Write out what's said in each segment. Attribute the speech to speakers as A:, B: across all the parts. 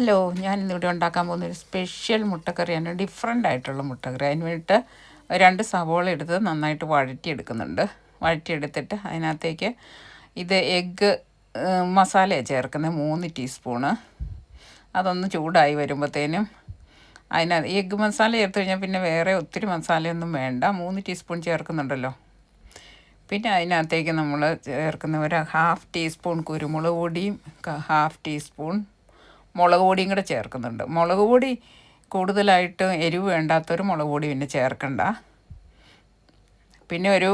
A: Hello ഞാൻ ഇന്നിവിടെ ഉണ്ടാക്കാൻ പോകുന്ന ഒരു സ്പെഷ്യൽ മുട്ടക്കറിയാണ്. ഡിഫറെന്റ് ആയിട്ടുള്ള മുട്ടക്കറി. അതിന് വേണ്ടിയിട്ട് രണ്ട് സവോള എടുത്ത് നന്നായിട്ട് വഴറ്റിയെടുക്കുന്നുണ്ട്. വഴറ്റിയെടുത്തിട്ട് അതിനകത്തേക്ക് ഇത് എഗ്ഗ് മസാലയാണ് ചേർക്കുന്നത്. മൂന്ന് ടീസ്പൂണ് അതൊന്ന് ചൂടായി വരുമ്പോഴത്തേനും അതിനകത്ത് എഗ്ഗ് മസാല ചേർത്ത് കഴിഞ്ഞാൽ പിന്നെ വേറെ ഒത്തിരി മസാലയൊന്നും വേണ്ട. മൂന്ന് ടീസ്പൂൺ ചേർക്കുന്നുണ്ടല്ലോ. പിന്നെ അതിനകത്തേക്ക് നമ്മൾ ചേർക്കുന്ന ഒരു ഹാഫ് ടീസ്പൂൺ കുരുമുളക് പൊടിയും ഹാഫ് ടീസ്പൂൺ മുളക് പൊടിയും കൂടെ ചേർക്കുന്നുണ്ട്. മുളക് പൊടി കൂടുതലായിട്ട് എരിവ് വേണ്ടാത്തൊരു മുളക് പൊടി പിന്നെ ചേർക്കണ്ട. പിന്നെ ഒരു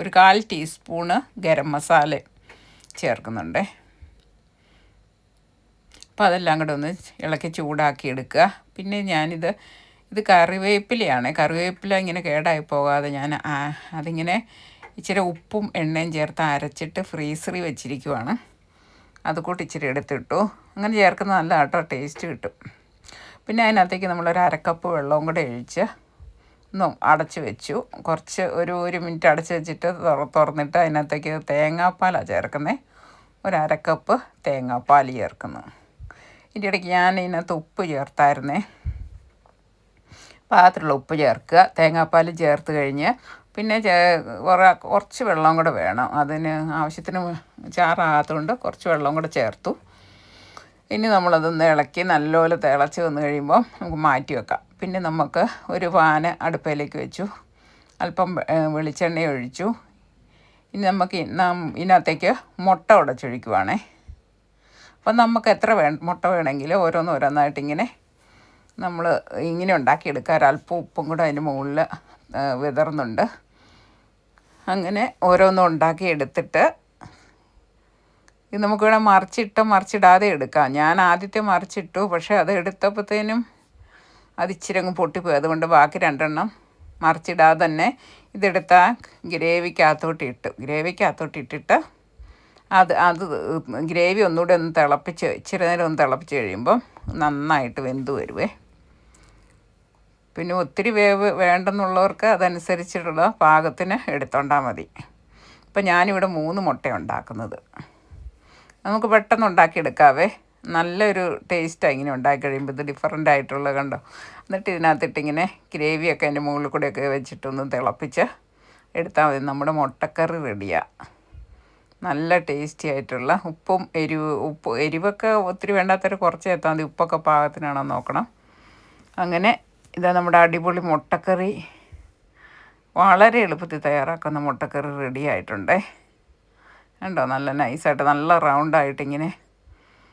A: ഒരു കാൽ ടീസ്പൂണ് ഗരം മസാല ചേർക്കുന്നുണ്ട്. അപ്പോൾ അതെല്ലാം കൂടെ ഒന്ന് ഇളക്കി ചൂടാക്കി എടുക്കുക. പിന്നെ ഞാനിത് ഇത് കറിവേപ്പിലയാണ്. കറിവേപ്പില ഇങ്ങനെ കേടായി പോകാതെ ഞാൻ അതിങ്ങനെ ഇച്ചിരി ഉപ്പും എണ്ണയും ചേർത്ത് അരച്ചിട്ട് ഫ്രീസറി വെച്ചിരിക്കുവാണ്. അത് കൂട്ടി ഇച്ചിരി എടുത്തിട്ടു. അങ്ങനെ ചേർക്കുന്ന നല്ല കേട്ടോ ടേസ്റ്റ് കിട്ടും. പിന്നെ അതിനകത്തേക്ക് നമ്മളൊരു അരക്കപ്പ് വെള്ളവും കൂടെ ഒഴിച്ച് ഒന്നും അടച്ച് വെച്ചു. കുറച്ച് ഒരു ഒരു മിനിറ്റ് അടച്ച് വെച്ചിട്ട് തുറന്നിട്ട് അതിനകത്തേക്ക് തേങ്ങാപ്പാലാണ് ചേർക്കുന്നത് ഒരു അരക്കപ്പ് തേങ്ങാപ്പാൽ ചേർക്കുന്നു. ഇതിന്റെ ഇടയ്ക്ക് ഞാൻ ഇതിനകത്ത് ഉപ്പ് ചേർത്തായിരുന്നേ. പാത്രത്തിലുള്ള ഉപ്പ് ചേർക്കുക. തേങ്ങാപ്പാൽ ചേർത്ത് കഴിഞ്ഞ് പിന്നെ കുറച്ച് വെള്ളം കൂടെ വേണം. അതിന് ആവശ്യത്തിന് ചാറാകാത്തതുകൊണ്ട് കുറച്ച് വെള്ളം കൂടെ ചേർത്തു. ഇനി നമ്മളതൊന്ന് ഇളക്കി നല്ലപോലെ തിളച്ച് വന്നു കഴിയുമ്പോൾ നമുക്ക് മാറ്റി വെക്കാം. പിന്നെ നമുക്ക് ഒരു പാന് അടുപ്പയിലേക്ക് വെച്ചു. അല്പം വെളിച്ചെണ്ണ ഒഴിച്ചു. ഇനി നമുക്ക് നാം ഇതിനകത്തേക്ക് മുട്ട ഉടച്ചൊഴിക്കുവാണേ അപ്പം നമുക്ക് എത്ര വേ മുട്ട വേണമെങ്കിലും ഓരോന്ന് ഓരോന്നായിട്ട് ഇങ്ങനെ നമ്മൾ ഇങ്ങനെ ഉണ്ടാക്കിയെടുക്കുക ഒരല്പം ഉപ്പും കൂടെ അതിന് മുകളിൽ വിതറുന്നുണ്ട്. അങ്ങനെ ഓരോന്നും ഉണ്ടാക്കി എടുത്തിട്ട് ഇത് നമുക്ക് വേണം മറിച്ചിട്ട് മറിച്ചിടാതെ എടുക്കാം. ഞാൻ ആദ്യത്തെ മറിച്ചിട്ടു പക്ഷേ അത് എടുത്തപ്പോഴത്തേനും അത് ഇച്ചിരി അങ്ങ് പൊട്ടിപ്പോയി. അതുകൊണ്ട് ബാക്കി രണ്ടെണ്ണം മറിച്ചിടാതെ തന്നെ ഇതെടുത്ത ഗ്രേവിക്കകത്തോട്ട് ഇട്ടു. ഗ്രേവിക്കകത്തോട്ട് ഇട്ടിട്ട് അത് അത് ഗ്രേവി ഒന്നുകൂടെ ഒന്ന് തിളപ്പിച്ച് ഇച്ചിരി നേരം ഒന്ന് തിളപ്പിച്ച് കഴിയുമ്പം നന്നായിട്ട് വെന്ത് വരുവേ. പിന്നെ ഒത്തിരി വേവ് വേണ്ടെന്നുള്ളവർക്ക് അതനുസരിച്ചിട്ടുള്ള പാകത്തിന് എടുത്തോണ്ടാൽ മതി. ഇപ്പം ഞാനിവിടെ മൂന്ന് മുട്ട ഉണ്ടാക്കുന്നത്. നമുക്ക് പെട്ടെന്ന് ഉണ്ടാക്കിയെടുക്കാവേ. നല്ലൊരു ടേസ്റ്റാണ് ഇങ്ങനെ ഉണ്ടാക്കി കഴിയുമ്പോൾ ഇത് ഡിഫറെന്റ് ആയിട്ടുള്ള കണ്ടോ? എന്നിട്ട് ഇതിനകത്തിട്ട് ഇങ്ങനെ ഗ്രേവിയൊക്കെ അതിന്റെ മുകളിൽ കൂടെയൊക്കെ വെച്ചിട്ടൊന്ന് തിളപ്പിച്ച് എടുത്താൽ മതി. നമ്മുടെ മുട്ടക്കറി റെഡിയാണ് നല്ല ടേസ്റ്റി ആയിട്ടുള്ള ഉപ്പും എരിവ് ഉപ്പ് എരിവൊക്കെ ഒത്തിരി വേണ്ടാത്തൊരു കുറച്ച് എത്താൻ മതി. ഉപ്പൊക്കെ പാകത്തിനാണോ നോക്കണം. അങ്ങനെ ഇതാ നമ്മുടെ അടിപൊളി മുട്ടക്കറി. വളരെ എളുപ്പത്തിൽ തയ്യാറാക്കുന്ന മുട്ടക്കറി റെഡി ആയിട്ടുണ്ടേ. കണ്ടോ? നല്ല നൈസായിട്ട് നല്ല റൗണ്ടായിട്ട് ഇങ്ങനെ.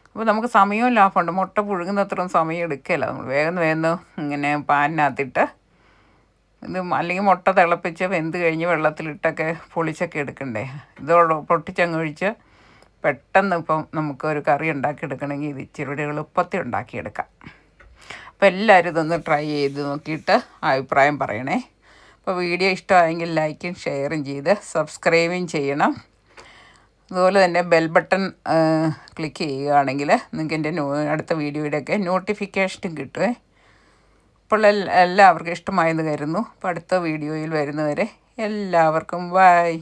A: അപ്പോൾ നമുക്ക് സമയവും ലാഭമുണ്ട്. മുട്ട പുഴുങ്ങുന്നത്രയും സമയം എടുക്കില്ല. നമ്മൾ വേഗം വേഗം ഇങ്ങനെ പാനിനകത്തിട്ട് ഇത് അല്ലെങ്കിൽ മുട്ട തിളപ്പിച്ച് വെന്ത് കഴിഞ്ഞ് വെള്ളത്തിലിട്ടൊക്കെ പൊളിച്ചൊക്കെ എടുക്കണ്ടേ? ഇതോട് പൊട്ടിച്ചങ്ങ് ഒഴിച്ച് പെട്ടെന്ന് ഇപ്പം നമുക്ക് ഒരു കറി ഉണ്ടാക്കിയെടുക്കണമെങ്കിൽ ഇത് ഇച്ചിരി എളുപ്പത്തിൽ ഉണ്ടാക്കിയെടുക്കാം. അപ്പോൾ എല്ലാവരും ഇതൊന്ന് ട്രൈ ചെയ്ത് നോക്കിയിട്ട് അഭിപ്രായം പറയണേ. അപ്പോൾ വീഡിയോ ഇഷ്ടമായെങ്കിൽ ലൈക്കും ഷെയറും ചെയ്ത് സബ്സ്ക്രൈബും ചെയ്യണം. അതുപോലെ തന്നെ ബെൽ ബട്ടൺ ക്ലിക്ക് ചെയ്യുകയാണെങ്കിൽ നിങ്ങൾക്ക് എന്റെ അടുത്ത വീഡിയോയുടെയൊക്കെ നോട്ടിഫിക്കേഷനും കിട്ടുമേ അപ്പോൾ എല്ലാവർക്കും ഇഷ്ടമായെന്ന് കരുതുന്നു. അപ്പോൾ അടുത്ത വീഡിയോയിൽ വരുന്നവരെ എല്ലാവർക്കും ബൈ